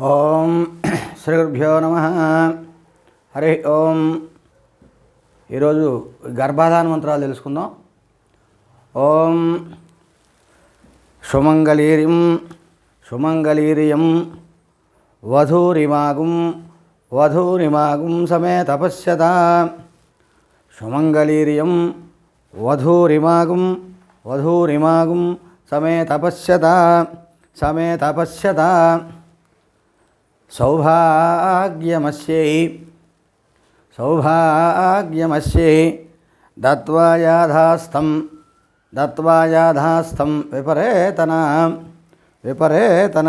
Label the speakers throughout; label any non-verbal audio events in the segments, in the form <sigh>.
Speaker 1: ఓం <clears throat> శ్రీ గురుభ్యో నమ. హరి ఓం. ఈరోజు గర్భాధాన మంత్రాలు తెలుసుకుందాం. ఓం సుమంగళీరిం సుమంగళీరియం వధూరిమాగుం వధూరిమాగుం సమే తపస్యత. సుమంగళీరియం వధూరిమాగుం వధూరిమాగుం సమే తపస్యత సమే తపస్యత. సౌభాగ్యమస్యై. సౌభాగ్యమస్యై. దత్వాయాధాస్థం దత్వాయాధాస్థం విపరేతన విపరేతన.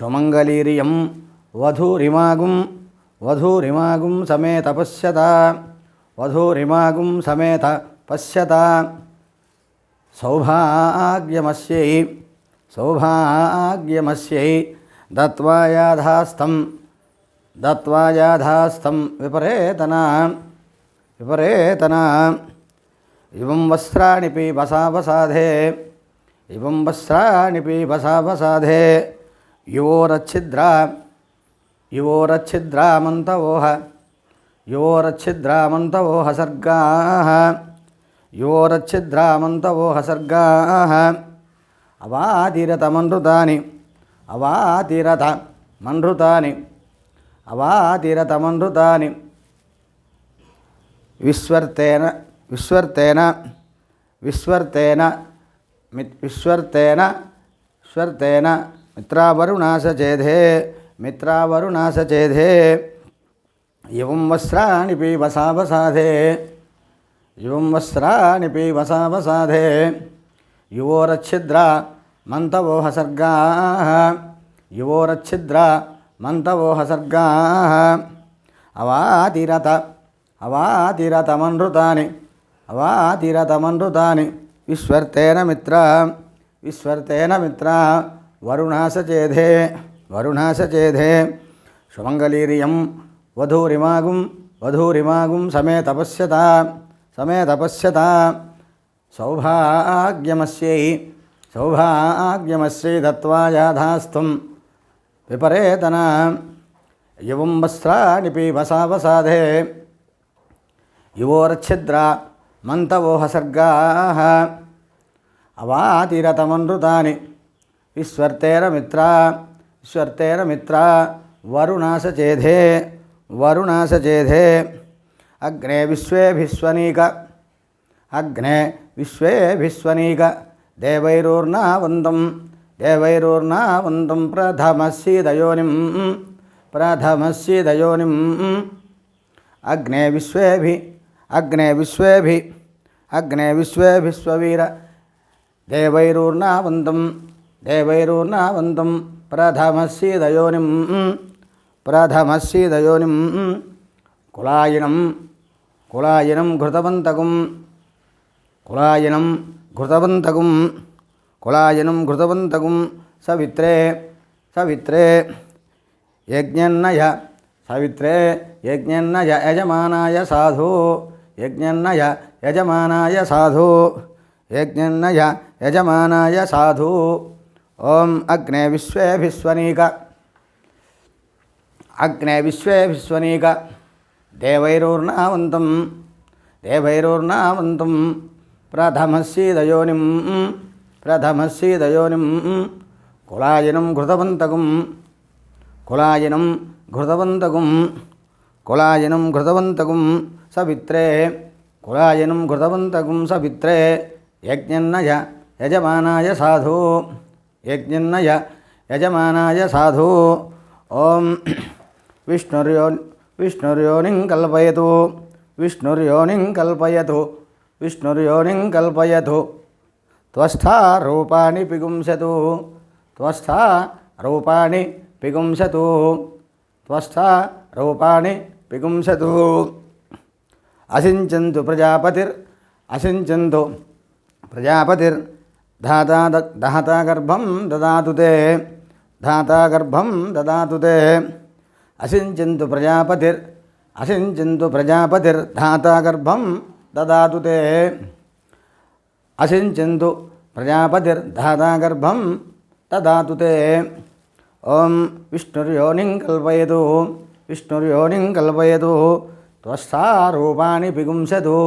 Speaker 1: సుమంగళీరియం వధూరిమాగుం వధూరిమాగుం సమే తపశ్యత వధూరిమాగుం సమేత పశ్యత. సౌభాగ్యమస్యై సౌభాగ్యమస్యై. దత్వాయాధాస్థం. దత్వాయాధాస్థం విపరేతన. విపరేతన. ఇవం వస్త్రాణి పీబసాపసాధే ఇవం వస్త్రాణి పీబసాపసాధే యువోరచ్ఛిద్ర. యువోరచ్ఛిద్రామంతవోహ. యువోరచ్ఛిద్రామంతవోహ సర్గా. యువోరచ్ఛిద్రామంతవోహ సర్గా. అవాతిరతమనృతాని అవాతిరథ మన్ృతాని అవా తీరథమన్ృతాని విశ్వర్తేన విశ్వర్తేన విశ్వర్తేన విశ్వర్తేన విశ్వర్తేన మిత్రావరుణాసచేధే మిత్రావరుణాసచేధే ఇవం వస్త్రాణి పీవసావసాధే ఇవం వస్త్రాణి పీవసావసాధే యువోరచ్ఛిద్ర మంతవోహ సర్గా యువోరచ్ఛిద్ర మంతవోహ సర్గా అవాతిరత అవాతిరతమనృతాని అవాతిరతమనృతాని విశ్వర్తేన మిత్ర విశ్వర్తేన మిత్ర వరుణాసచేధే వరుణాసచేధే సుమంగళీరియం వధూరిమాగుం వధూరిమాగుం సమే తపస్యత సమే తపస్యత సౌభాగ్యమస్యై సౌభాగ్యమశ్రీధత్వాయాధాస్థం విపరేతన. యువం వస్త్రాణి పీమసావసాధే యువోర్ఛిద్ర మంతవోహసర్గా అవాతిరతమనృతాని విశ్వర్తేరమిత్ర విశ్వర్తేరమిత్ర వరుణాసచేధే వరుణాసచేధే అగ్నే విశ్వేభిస్వనీక అగ్నే విశ్వేభిస్వనీక దేవైరోర్నావందం దేవైరోర్నావందం ప్రథమస్యదయోనిం ప్రథమస్యదయోనిం అగ్నే విశ్వేభి. అగ్నే విశ్వేభి. అగ్నే విశ్వేభిస్వవీర దేవైరూర్నావందం దేవైరూర్నావందం ప్రథమస్యదయోనిం ప్రథమస్యదయోనిం కులాయినం. కులాయినం ఘృతవంతకం. కులాయనం கிருதவந்தகும் குலாயனும் கிருதவந்தகும் சவித்ரே சவித்ரே யஜ்ஞன்னய சவித்ரே யஜ்ஞன்னய யஜமானாய சாது யஜ்ஞன்னய யஜமானாய சாது யஜ்ஞன்னய யஜமானாய சாது ஓம் அக்னே விஸ்வேபிஸ்வனீக அக்னே விஸ்வேபிஸ்வனீக தேவைரூர்ணாவந்தம் தேவைரூர்ணாவந்தம் ప్రథమస్యదయోనిం ప్రథమస్యదయోనిం కులాయనం ఘృతవంతకం కులాయనం ఘృతవంతకం కులాయనం ఘృతవంతకం సవిత్రే కులాయనం ఘృతవంతకం సవిత్రే యజ్ఞన్నయ యజమానాయ సాధు యజ్ఞన్నయ యజమానాయ సాధు ఓం విష్ణుర్యో విష్ణుర్యోనిం కల్పయతు విష్ణుర్యోనిం కల్పయతు विष्णुर्योनिं कल्पयतु त्वस्था रूपाणि पिगुंसतु। त्वस्था रूपाणि पिगुंसतु। त्वस्था रूपाणि पिगुंसतु। असिञ्चन्तु प्रजापतिर् असिञ्चन्तु प्रजापतिर्। धाता दहता गर्भं ददातु ते। धाता गर्भं ददातु ते। असिञ्चन्तु प्रजापतिर् असिञ्चन्तु प्रजापतिर्। धाता गर्भं దదాతు తే అసించంతు ప్రజాపతిర్ధాతా గర్భం దదాతు తే ఓం విష్ణుర్యోనిం కల్పయదు విష్ణుర్యోనిం కల్పయదు త్వస్థారూపాణి పిగుంసదు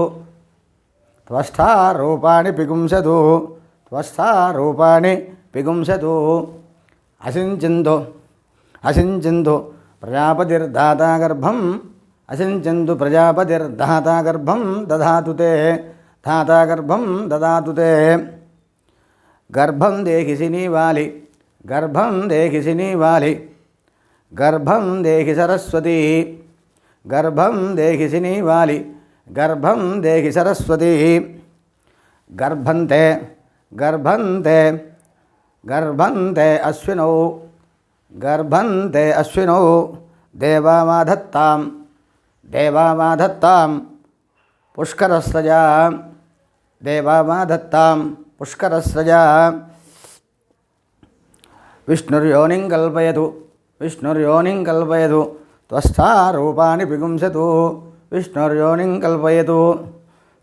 Speaker 1: త్వస్థారూపాణి పిగుంసదు త్వస్థారూపాణి పిగుంసదు అసించిందు అసించిందు ప్రజాపతిర్దాతా గర్భం असिञ्चन्तु प्रजापतिर्धाता गर्भं दधातु ते। धाता गर्भं ददातु ते। गर्भं देहि सिनीवालि गर्भं देहि सिनीवालि गर्भं देहि सरस्वती। गर्भं देहि सिनीवालि गर्भं देहि सरस्वती। गर्भन्ते। गर्भन्ते। गर्भन्ते अश्विनौ। गर्भन्ते अश्विनौ। देवामाधत्ताम् దేవామాధత్తాం పుష్కరస్రజా దేవామాధత్తాం పుష్కరస్రజా విష్ణుర్యోనిం కల్పయదు విష్ణుర్యోనిం కల్పయదు త్వస్థా రూపాన్ని పిగుంసతు విష్ణుర్యోనిం కల్పయదు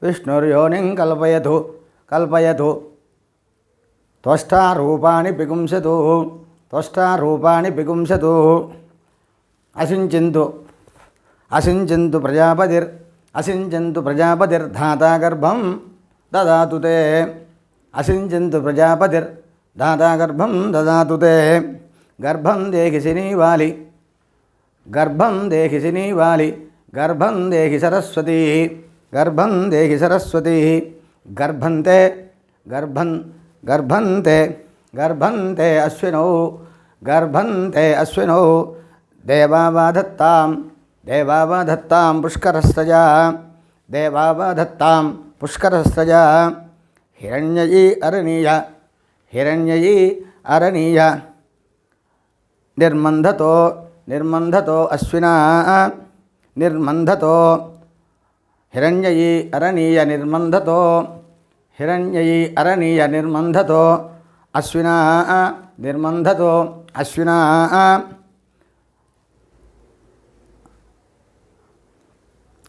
Speaker 1: విష్ణుర్యోనిం కల్పయదు కల్పయదు త్వష్టా రూపాన్ని పిగుంసతు త్వష్టా రూపాన్ని పిగుంసతు అసించింతు असिञ्चन्तु प्रजापतिर् असिञ्चन्तु प्रजापतिर्धाता गर्भं ददातु ते। असिञ्चन्तु प्रजापतिर्धाता गर्भं ददातु ते। गर्भं देहि सिनीवालि, गर्भं देहि सिनीवालि, गर्भं देहि सरस्वती, गर्भं देहि सरस्वती। गर्भन्ते गर्भन् गर्भन्ते गर्भन्ते अश्विनौ गर्भन्ते अश्विनौ। దేవావాధత్తాం దేవావాధత్తాం పుష్కరస్తజా దేవావాధత్తాం పుష్కరస్తజా హిరణ్యయీ అరణీయ హిరణ్యయీ అరణీయ. నిర్మంధతో నిర్మంధతో అశ్వినా నిర్మంధతో. హిరణ్యయీ అరణీయ నిర్మంధతో. హిరణ్యయీ అరణీయ నిర్మంధతో అశ్వినా నిర్మంధతో అశ్వినా.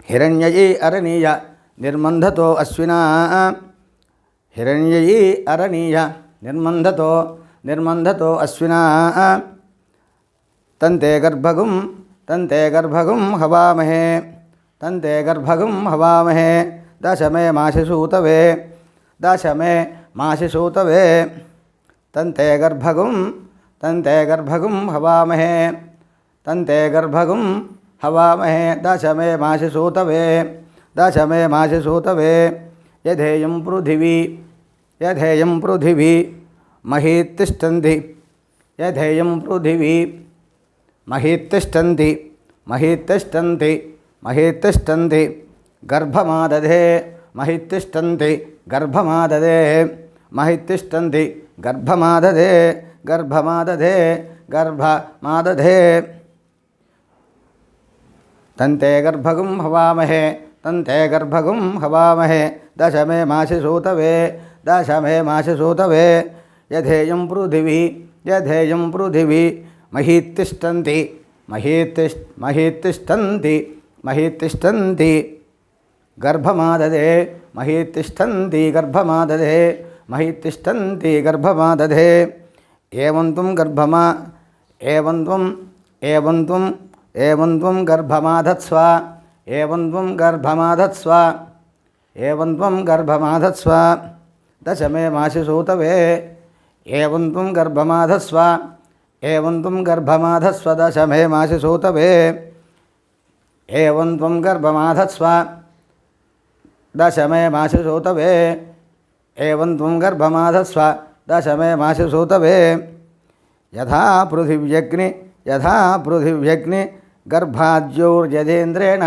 Speaker 1: హిరణ్యయీ అరణీయ నిర్మంధతో అశ్వినా హిరణ్యయీ అరణీయ నిర్మంధతో నిర్మంధతో అశ్వినా తంతే గర్భగుం తంతే గర్భగుం హవామహే తంతే గర్భగుం హవామహే దశమే మాసిసూతవే దశమే మాసిసూతవే తంతే గర్భగుం తంతే గర్భగుం హవామహే తంతే గర్భగుం हवामहे दशमे मासि सूतवे, दशमे मासि सूतवे। यधेयं पृथिवी यधेयं पृथिवी, महीत्तिष्ठन्ति। यधेयं पृथिवी, महीत्तिष्ठन्ति महीत्तिष्ठन्ति महीत्तिष्ठन्ति। गर्भमादधे, महित्तिष्ठन्ति गर्भमादधे महित्तिष्ठन्ति। गर्भमादधे गर्भमादधे गर्भमादधे। तंते गर्भगुम हवामहे तंते गर्भगुम हवामहे, दशमे मासि सूतवे, दशमे मासि सूतवे यथेयं पृथिवी यथेयं पृथिवी, महीत्तिष्ठन्ति महीत्तिष् महीत्तिष्ठन्ति महीत्तिष्ठन्ति। गर्भमादधे महीत्तिष्ठन्ति गर्भमादधे महीत्तिष्ठन्ति, गर्भमादधे। एवं त्वं गर्भमा, एवं त्वम् एवं त्वं एवं त्वं गर्भमाधत्स्व एवं त्वं गर्भमाधत्स्व एवं त्वं गर्भमाधत्स्व दशमे माशिसूतवे एवं त्वं गर्भमाधस्व एवं त्वं गर्भमाधस्व दशमे माशिसूतवे एवं त्वं गर्भमाधस्व दशमे माशिसूतवे एवं त्वं गर्भमाधस्व दशमे माशिसूतवे यथा पृथिव्यग्नि यथा पृथिव्यग्नि। गर्भाज्योर्यजेन्द्रेण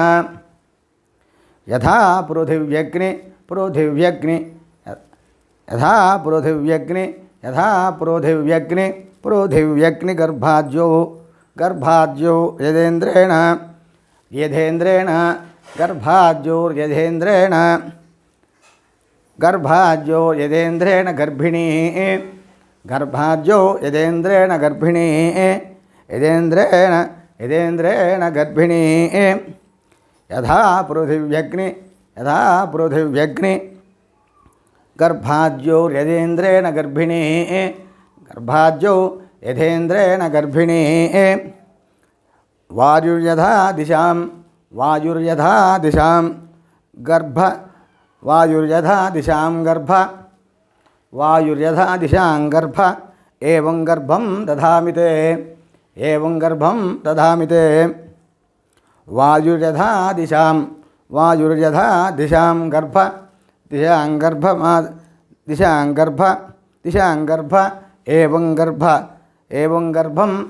Speaker 1: यथा पृथिव्यग्नि पृथिव्यग्नि, यथा पृथिव्यग्नि यथा पृथिव्यग्नि पृथिव्यग्निगर्भाज्यो गर्भाज्यो यजेन्द्रेण यधेन्द्रेण गर्भाज्योर्यधेन्द्रेण गर्भाज्यो यदेन्द्रेण गर्भिणी गर्भाज्यो यदेन्द्रेण गर्भिणी यदेन्द्रेण यदेन्द्रेण गर्भिणी। यथा पृथिव्यग्नि। यथा पृथिव्यग्नि। गर्भाद्यौ यदेन्द्रेण गर्भिणी। गर्भाद्यौ यथेन्द्रेण गर्भिणी। वायुर्यथा दिशा वायुर्यथा दिशा गर्भ। वायुर्यथा दिशा गर्भ। वायुर्यथा दिशा गर्भ। एवं गर्भं दधामि ते। एवं गर्भं दधामि ते। वायुर्यथा दिशां वायुर्यथा दिशां गर्भ दिशां गर्भमा दिशां गर्भ दिशां गर्भ, एवं गर्भ, एवं गर्भं,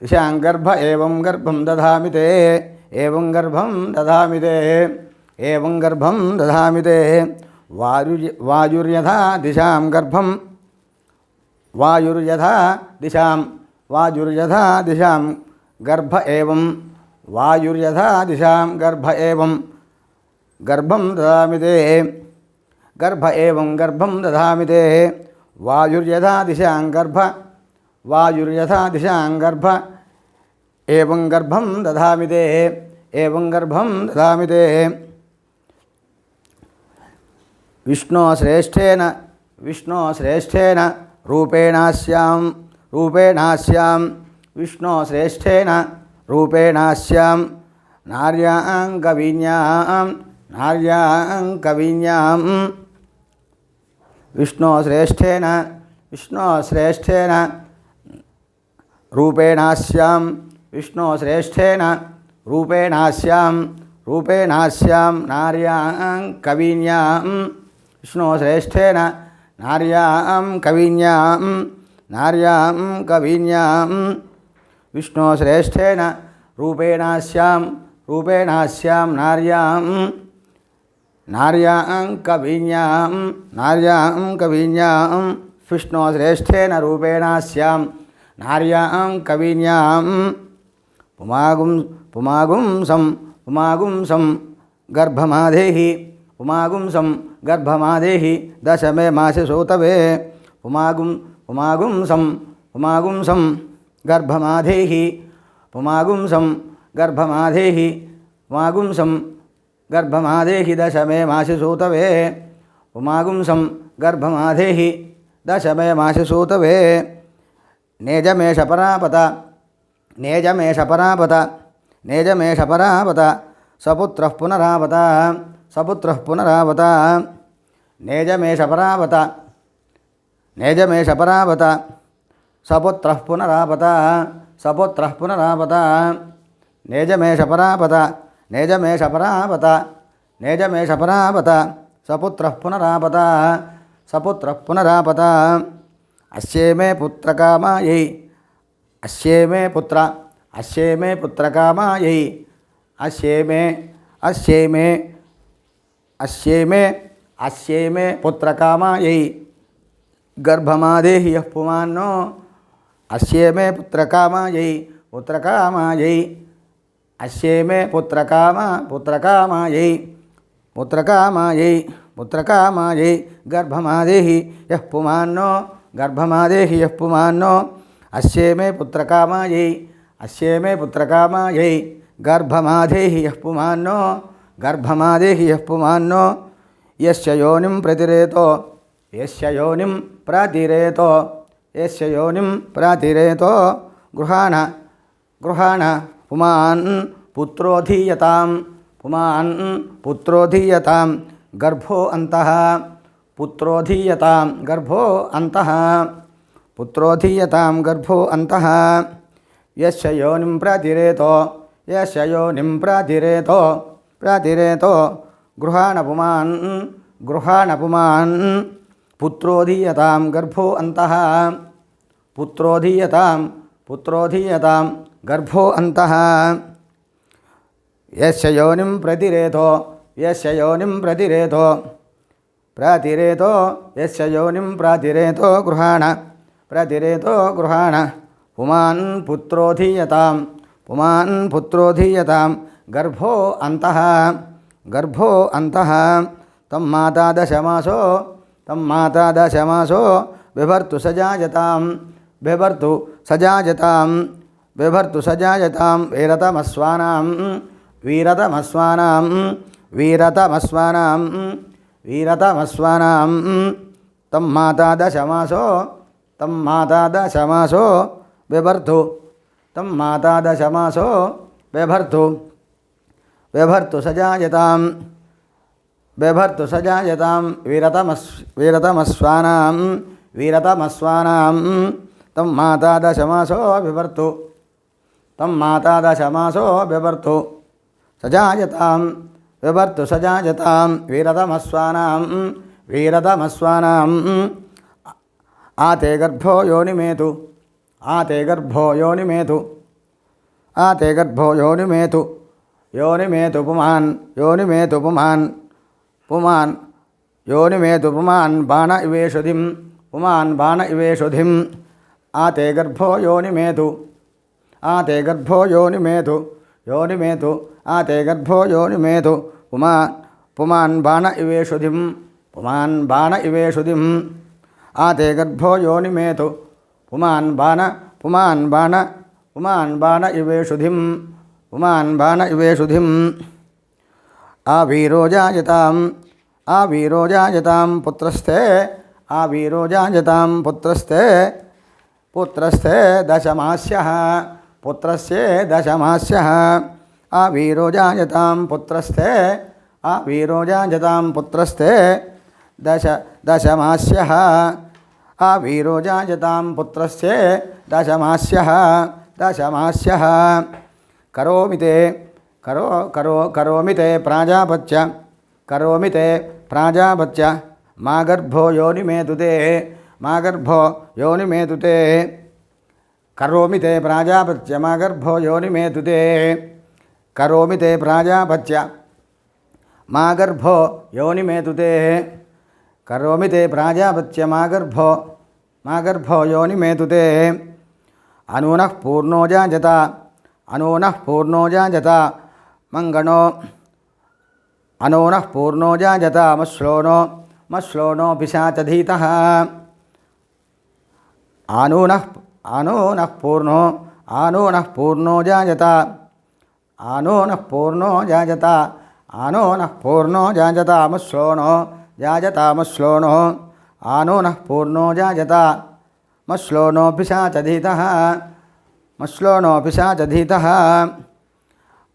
Speaker 1: दिशां गर्भ, एवं गर्भं दधामि ते। एवं गर्भं दधामि ते। एवं गर्भं दधामि ते। वायुर्य वायुर्यथा दिशां गर्भं वायुर्यथा दिशां वायुर्यथा दिशां गर्भ एवं, वायुर्यथा दिशां गर्भ एवं। गर्भं ददामि ते। गर्भ एवं गर्भं दधामि ते। वायुर्यथा दिशां गर्भ, वायुर्यथा दिशां गर्भ। एवं गर्भं दधामि ते। एवं गर्भं दधामि ते। विष्णोश्रेष्ठेन विष्णोश्रेष्ठेन रूपेणास्यां रूपेणास्यां विष्णोश्रेष्ठेन रूपेणास्यां नार्यां कवीन्यां नार्यां कवीन्यां विष्णोश्रेष्ठेन विष्णोश्रेष्ठेन रूपेणास्यां विष्णोश्रेष्ठेन रूपेणास्यां रूपेणास्यां नार्यां कवीन्यां विष्णोश्रेष्ठेन नार्यां कवीन्यां नार्यां कवीन्यां विष्णोश्रेष्ठेन रूपेणास्यां रूपेणास्यां नार्यां नार्यां कवीन्यां नार्यां कवीन्यां विष्णोश्रेष्ठेन रूपेणास्यां नार्यां कवीन्यां पुमागुं, पुमागुंसं पुमागुंसं गर्भमादेहि पुमागुंसं गर्भमादेहि दशमे मासे सोतवे। पुमागुं पुमागुंसं पुमागुंसं गर्भमाधेहि। पुमागुंसं गर्भमाधेहि। पुमागुंसं गर्भमाधेहि, दशमे मासे सूतवे पुमागुंसं गर्भमाधेहि, दशमे मासे सूतवे नेजमेष परापत नेजमेष परापत नेजमेष परापत सपुत्रः पुनरावत सपुत्रः पुनरावत नेजमेष परावत नेजमेष परावत सपुत्र पुनरापत सपुत्रः पुनरापत नेजमेष परापत नेजमेष परापत नेजमेष परापत सपुत्र पुनरापत सपुत्र पुनरापत अस्ये मे पुत्र पुत्रकामायै अस्ये मे पुत्र। अस्ये मे पुत्र पुत्रकामायै अस्ये मे। अस्ये मे। अस्ये मे। अस्ये मे पुत्र पुत्रकामायै गर्भमादेहि यः पुमान्नो, अस्ये मे पुत्रकामायै पुत्रकामायै अस्ये मे पुत्रकामा पुत्रकामायै पुत्रकामायै पुत्रकामायै गर्भमादेहि यः पुमान्नो, गर्भमादेहि यः पुमान्नो, अस्ये मे पुत्रकामायै अस्ये मे पुत्रकामायै गर्भमादेहि यः पुमान्नो, गर्भमादेहि यः पुमान्नो, यस्य योनिं प्रतिरेतो। यस्य योनिं प्रतिरेतो, यस्य प्रतिरेतो, गृहाण गृहाण पुमान् पुत्रोऽधीयतां पुमान् पुत्रोऽधीयतां गर्भो अन्तः पुत्रोऽधीयतां गर्भो अन्तः पुत्रोऽधीयतां गर्भो अन्तः, यस्य योनिं प्रतिरेतो, यस्य योनिं प्रतिरेतो प्रतिरेतो गृहाणपुमान् गृहाणपुमान् पुत्रोऽधीयतां गर्भो अन्तः। पुत्रोऽधीयतां पुत्रोऽधीयतां गर्भो अन्तः। यस्य योनिं प्रतिरेतो यस्य योनिं प्रतिरेतो प्रातिरेतो यस्य योनिं प्रातिरेतो गृहाण प्रतिरेतो गृहाण। पुमान् पुत्रोऽधीयतां पुमान् पुत्रोऽधीयतां गर्भो अन्तः। गर्भो अन्तः। तं माता दशमासो తం మాతా దశమాసో బిభర్తు సజాయతాం. బిభర్తు సజాయతాం. బిభర్తు సజాయతాం. వీరతమస్వానాం. వీరతమస్వానాం. వీరతమస్వానాం. వీరతమస్వానాం. తం మాతా దశమాసో తం మాతా దశమాసో బిభర్తు తం మాతా దశమాసో బిభర్తు బిభర్తు సజాయతాం. బెభర్తు సజాయతాం వీరతమస్ వీరతమస్వానాం వీరతమస్వానాం. తం మాతా దశమాసో బిభర్తు తం మాతా దశమాసో బిభర్తు. సజాయతాం బిభర్తు సజాయతాం వీరతమస్వానాం వీరతమస్వానాం. ఆతే గర్భో యోనిమేతు ఆతే గర్భో యోనిమేతు ఆతే గర్భో యోనిమేతు యోనిమేతు పుమాన్ యోనిమేతు పుమాన్. పుమాన్ యోనిమేతు పుమాన్ బాణ ఇవేషుధిం పుమాన్ బాణ ఇవేషుధిం ఆ తే గర్భో యోనిమేతు ఆ తే గర్భో యోనిమేతు యోనిమేతు ఆ తే గర్భో యోనిమేతు పుమాన్ పుమాన్ బాణ ఇవేషుధిం పుమాన్ బాణ ఇవేషుధిం ఆ తే గర్భో యోనిమేతు పుమాన్ బాణ పుమాన్ బాణ పుమాన్ బాణ ఇవేషుధిం పుమాన్ బాణ ఇవేషుధిం आवीरो जायतां पुत्रस्थे आवीरो जायतां पुत्रस्थे दशमास्यः, पुत्रस्य दशमास्यः। आवीरो जायतां पुत्रस्थे आवीरो जायतां पुत्रस्थे दश, दशमास्यः। आवीरो जायतां पुत्रस्य दशमास्यः दशमास्यः। करोमि ते। करो करो, करोमि ते प्राजापत्य करोमि ते प्राजापत्य मा गर्भो योनिमेतु ते मा गर्भो योनिमेतु ते करोमि ते प्राजापत्य मा गर्भो योनिमेतु ते करोमि ते प्राजापत्य मा गर्भो योनिमेतु ते करोमि ते प्राजापत्य मा गर्भो मा गर्भो योनिमेतु ते अनूनः पूर्णो जायत अनूनः पूर्णो जायत मङ्गणो अनूनः पूर्णो जायत मश्लोनो मश्लोनो पिशाचधीतः आनूनः आनूनः पूर्णो आनूनः पूर्णो जायत आनूनः पूर्णो जायत आनूनः पूर्णो जायत मश्लोनो जायत मश्लोनो आनूनः पूर्णो जायत मश्लोनो पिशाचधीतः मश्लोनो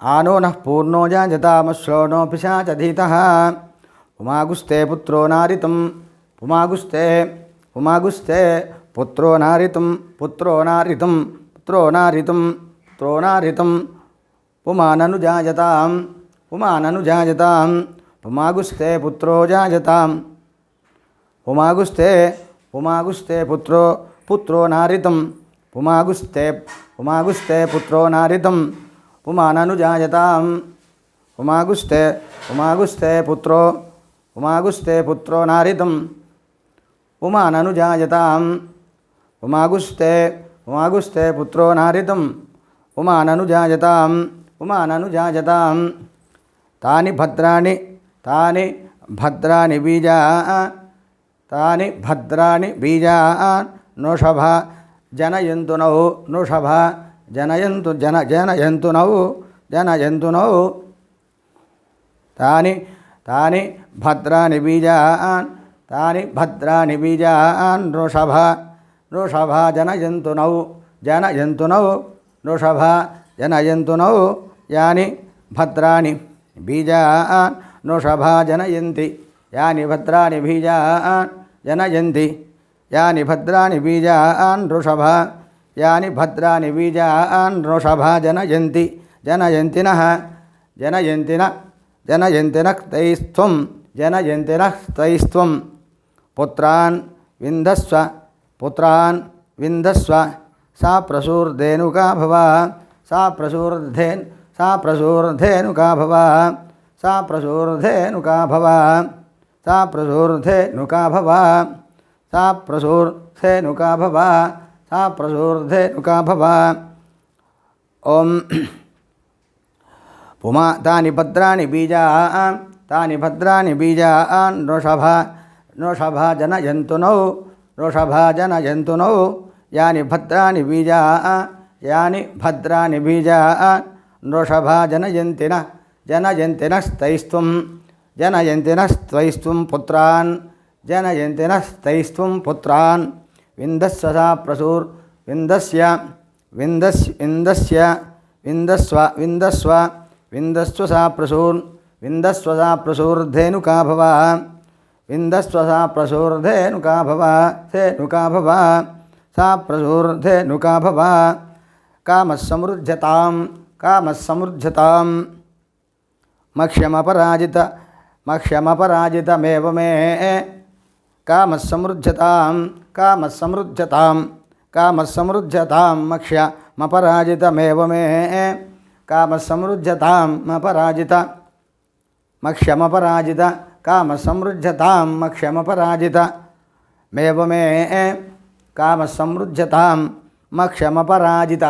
Speaker 1: पिशाचधीतः आनूनः पूर्णो जायत मश्लोनो पिशाचधीतः उमागुस्ते पुत्रो नारितं उमागुस्ते उमागुस्ते पुत्रो नारितं पुत्रो नारितं पुत्रो नारितं पुत्रो नारितं पुमाननुजायतां पुमाननुजायतां पुमागुस्ते पुत्रो जायताम् उमागुस्ते उमागुस्ते पुत्रो पुत्रो नारितं पुमागुस्ते उमागुस्ते पुत्रो नारितं పుమాననుజాయతాం ఉమాగుస్తే ఉమాగుస్తే పుత్రో ఉమాగుస్తే పుత్రో నారితం ఉమాననుజాయతాం ఉమాగుస్తే ఉమాగుస్తే పుత్రో నారితం ఉమాననుజాయతాం ఉమాననుజాయతాం తాని భద్రాణి తాని భద్రాని బీజా తాని భద్రాని బీజా నృషభ జనయంతునౌ నృషభ జనయంతు జన జన జంతునవు జన జంతునవు తాని తాని భద్రాని బీజాన్ తాని భద్రాని బీజాన్ వృషభ వృషభ జనయంతునవు జనయంతునవు వృషభ జనయంతునవు యాని భద్రాని బీజాన్ వృషభ జనయంతి యాని భద్రాని బీజాన్ జనయంతి యాని భద్రాని బీజాన్ వృషభ यानि भद्राणि बीजान् नृषभ जनयन्ति। जनयन्ति नः जनयन्ति न जनयन्ति नः तैस्त्वं जनयन्ति नः तैस्त्वं पुत्रान् विन्धस्व पुत्रान् विन्धस्व सा प्रसूर्धेनुका भव, सा प्रसूर्धेन्, सा प्रसूर्धेनुका भव, सा प्रसूर्धेनुका भव, सा प्रसूर्धेनुका भव, सा प्रसूर्धेनुका भव। ఆ ప్రసూర్ధేనుకా భవ ఓం పుమా తాని భద్రాణి బీజా తాని భద్రాణి బీజా నృషభ నృషభ జనయంతునౌ వృషభ జనయంతునౌ యాని భద్రాణి బీజా యాని భద్రాణి బీజా నృషభ జనయంతిన జనయంతినస్తైస్త్వం జనయంతినస్తైస్త్వం పుత్రాన్ జనయంతినస్తైస్త్వం పుత్రాన్ जनयन्ति नस्त्वैस्त्वं पुत्रान् जनयन्ति नस्तैस्त्वं पुत्रान् विन्दस्व सा प्रसूर्, विन्दस्य, विन्दस्, विन्दस्य, विन्दस्व विन्दस्व विन्दस्व सा प्रसूर् विन्दस्व सा प्रसूर्धेनुका भव विन्दस्व सा प्रसूर्धेनुका भव, धेनुका भव, सा प्रसूर्धेनुका भव कामः समृद्धतां मक्ष्यमपराजित मक्ष्यमपराजितमेव मे। कामः समृद्धतां कामः समृद्धतां कामः समृद्धतां मक्ष्यमपराजितमेव मे कामः समृद्धतां मपराजित मक्ष्यमपराजित कामः समृद्धतां मक्ष्यमपराजित मेव मे। कामः समृद्धतां मक्ष्यमपराजित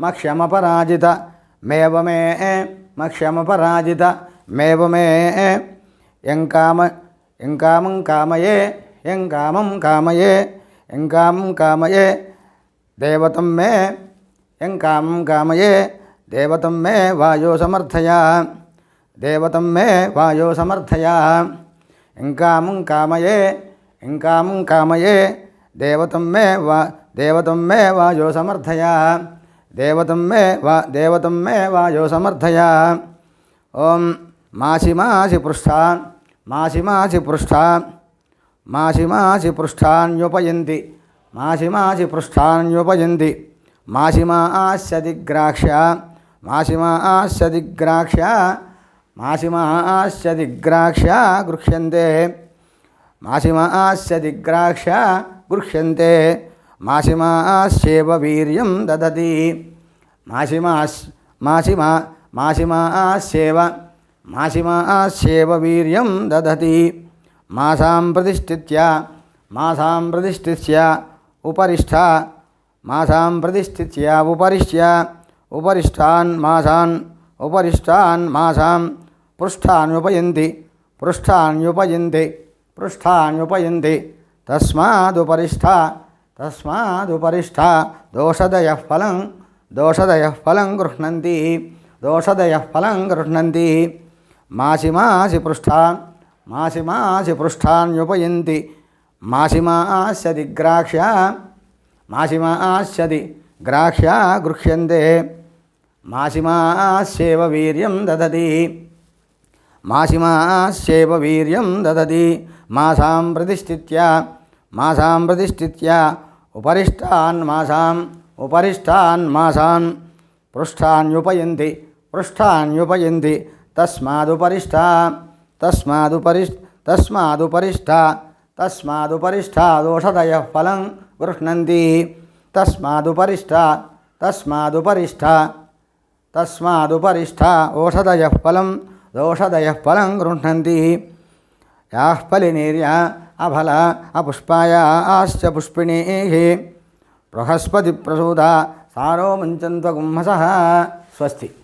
Speaker 1: मक्ष्यमपराजित मेव मे। मक्ष्यमपराजित मेव मे। यं काम, यं कामं कामये। यं कामं कामये कामं कामये, देवतं मे कामं कामये, देवतं मे वायो समर्थया, देवतं मे वायो समर्थया, यं कामं कामये, यं कामं कामये, देवतं मे वा, देवतं मे वायो समर्थया, देवतं मे वा, देवतं मे वायो समर्थया। ॐ मासि मासि पृष्ठान् मासि मासि पृष्ठान् మాసి మాసి పృష్టాన్యుపయంతి. మాసి మాసి పృష్టాన్యుపయంతి. మాసి మాస్య దిగ్రాక్ష మాసి మాస్య దిగ్రాక్ష మాసి మాస్య దిగ్రాక్ష గృహ్యంతే. మాసి మాస్య దిగ్రాక్ష గృహ్యంతే. మాసి మాస్యేవ వీర్యం దదతి. మాసి మాస్ మాసి మా మాసి మాస్యేవ మాసి మాస్యేవ వీర్యం దదతి. మాసాం ప్రతిష్ఠిత్య మాసాం ప్రతిష్ఠిత్య ఉపరిష్ట మాసాం ప్రతిష్ఠిత్య ఉపరిష్ట్య ఉపరిష్టాన్ మాసాన్ ఉపరిష్టాన్ మాసాం పృష్టాన్యుపయంతి పృష్టాన్యుపయంతి పృష్టాన్యుపయంతి తస్మాదుపరిష్ట తస్మాదుపరిష్ట దోషదయ ఫలం దోషదయ ఫలం గృహ్ణంతి దోషదయ ఫలం గృహ్ణంతి మాసి మాసి పృష్టాన్ మాసి మాసి పృష్టాన్యుపయంతి మాసి మాస్యది గ్రాక్ష మాసి మాస్యది గ్రాక్ష గృహ్యంతే. మాసి మాస్యేవ వీర్యం దదతి. మాసి మాస్యేవ వీర్యం దదతి. మాసాం ప్రతిష్ఠిత్య మాసాం ప్రతిష్ఠిత్య. ఉపరిష్టాన్ మాసాం ఉపరిష్టాన్ మాసాన్ పృష్టాన్యుపయంతి పృష్టాన్యుపయంతి తస్మాదుపరిష్టా. तस्मादुपरिष् तस्मादुपरिष्ठा। तस्मादुपरिष्ठा दोषदयः फलं गृह्णन्ति। तस्मादुपरिष्ठा तस्मादुपरिष्ठा। तस्मादुपरिष्ठा ओषधयः फलं दोषदयः फलं गृह्णन्ति। याः फलिनीर्या अफल अपुष्पायाश्च पुष्पिणीः। बृहस्पतिप्रसूदा सारो मुञ्चन्त्वगुंहसः स्वस्ति।